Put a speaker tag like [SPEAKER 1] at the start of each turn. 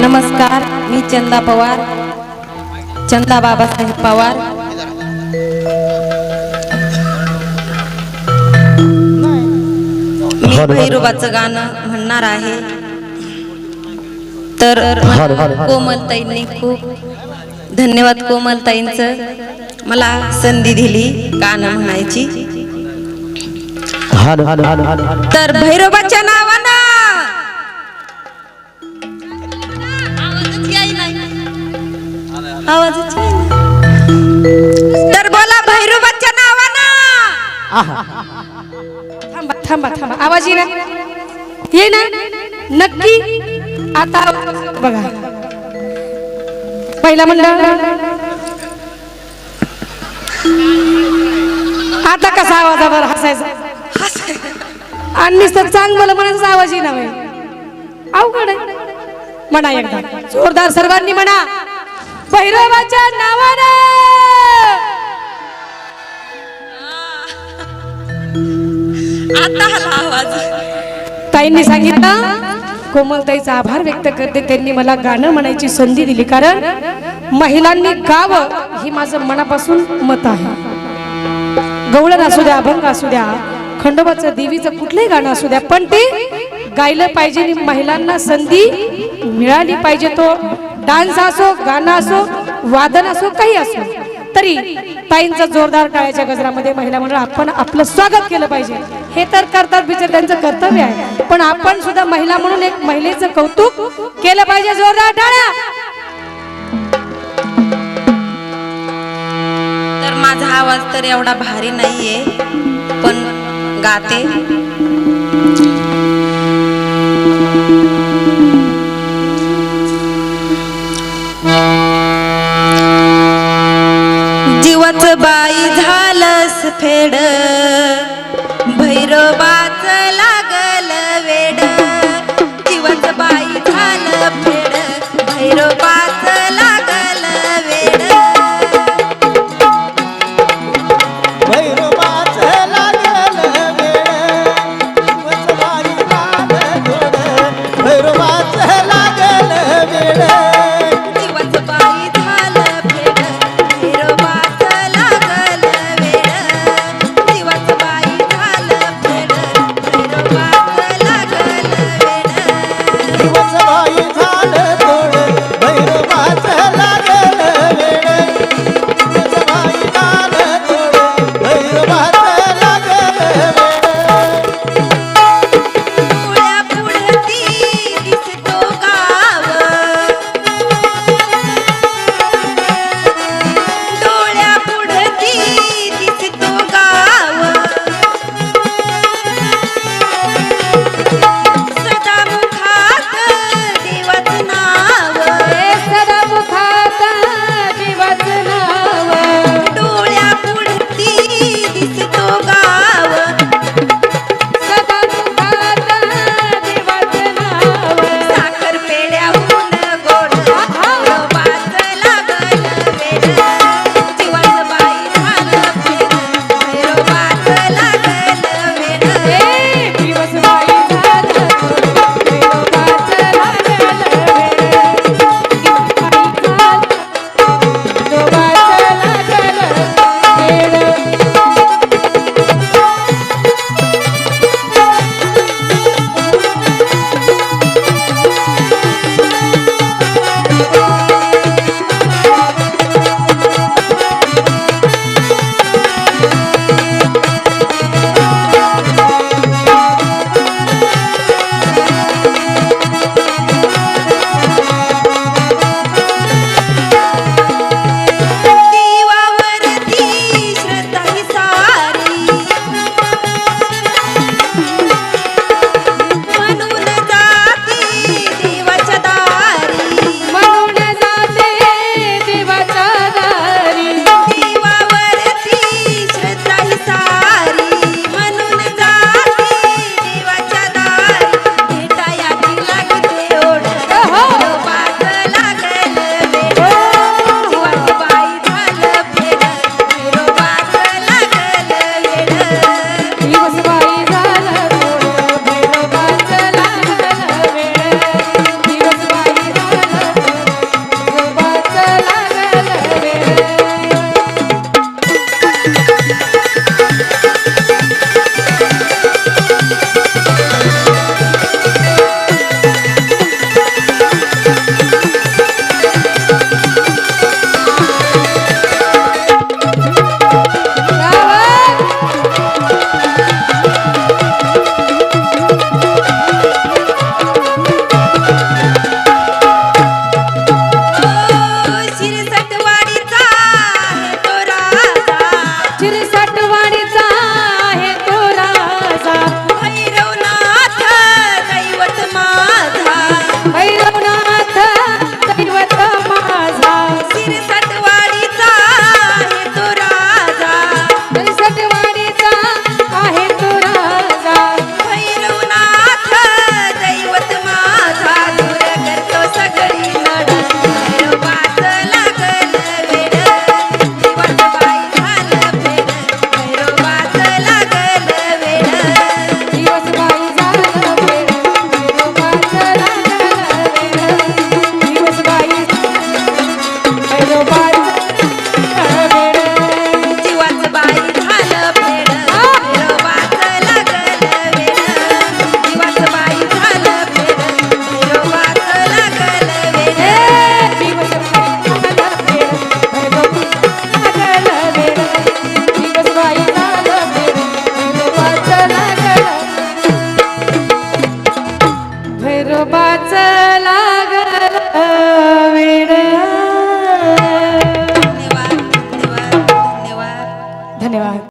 [SPEAKER 1] नमस्कार मी चंदा पवार चंदा बाबासाहेब पवार. मी भैरोबाचं गाणं म्हणणार आहे. तर कोमलताईंनी खूप धन्यवाद कोमलताईंचं. मला संधी दिली गाणं म्हणायची. तर भैरोबाच्या नावानं येईना. तर बोला भैरोबाच्या नावानं.
[SPEAKER 2] थांबा थांबा थांबा. आवाज येईना? ये ना नक्की? आता बघा. पहिला मंडळ आता कसा आवाज आवर हसायचा. आणि नुसतं चांगलं म्हणायचा आवाज येईना बाई. अवघड आहे. म्हणा एकदा. जोरदार सर्वांनी म्हणा. भैरवाच्या नावानं.
[SPEAKER 1] आता आला आवाज.
[SPEAKER 2] ताईंनी सांगितलं कोमलताईचा आभार व्यक्त करते. त्यांनी मला गाणं म्हणायची संधी दिली कारण महिलांनी गावं ही माझं मनापासून मत आहे. गवळण असू द्या अभंग असू द्या खंडोबाचं देवीचं कुठलंही गाणं असू द्या पण ते गायलं पाहिजे आणि महिलांना संधी मिळाली पाहिजे तो डान्स असो गाणं असो वादन असो काही असो तरी ताईंचा जोरदार टाळ्याच्या गजरामध्ये महिला मंडळ आपण आपलं स्वागत केलं पाहिजे. हे तर करतात बिचार त्यांचं कर्तव्य आहे. पण आपण सुद्धा महिला म्हणून एक महिलेचं कौतुक केलं पाहिजे जोरदार टाळ्या.
[SPEAKER 1] तर माझा आवाज तर एवढा भारी नाहीये पण गाते. बाई झालंस फेड.
[SPEAKER 3] Thank you.